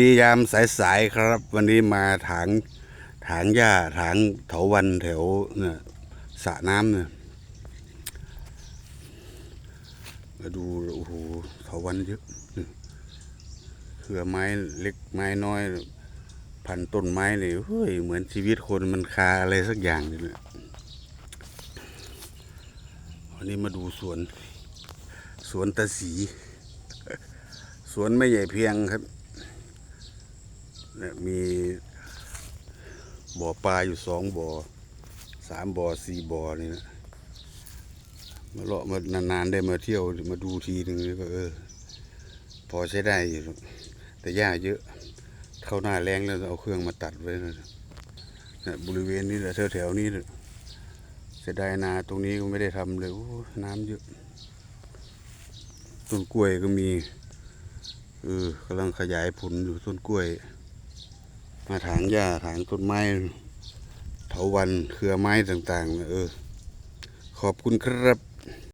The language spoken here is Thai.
ดียามสายๆครับ วันนี้มาถางถางหญ้าถางเถาวันแถวเนี่ยสระน้ำเนี่ยมาดูโอ้โหเถาวันเยอะเครือไม้เล็กไม้น้อย พันต้นไม้นี่เฮ้ยเหมือนชีวิตคนมันคาอะไรสักอย่างนี่แหละวันนี้มาดูสวน สวนตาสี สวนไม่ใหญ่เพียงครับ เนี่ยมีบ่อปลาอยู่สองบ่อสามบ่อสี่บ่อนี่นะมาเลาะมานานๆได้มาเที่ยวมาดูทีหนึ่งก็เออ พอใช้ได้อยู่แต่หญ้าเยอะ เข้าหน้าแรงแล้วเอาเครื่องมาตัดไว้นะนี่ยบริเวณนี้แหละแถวๆนี้เลยเสียดายนาตรงนี้ก็ไม่ได้ทำเลยโอ้น้ำเยอะต้นกล้วยก็มีเออกำลังขยายผลอยู่ต้นกล้วย มาถางหญ้าถางต้นไม้เถาวันเครือไม้ต่างๆนะเออขอบคุณครับ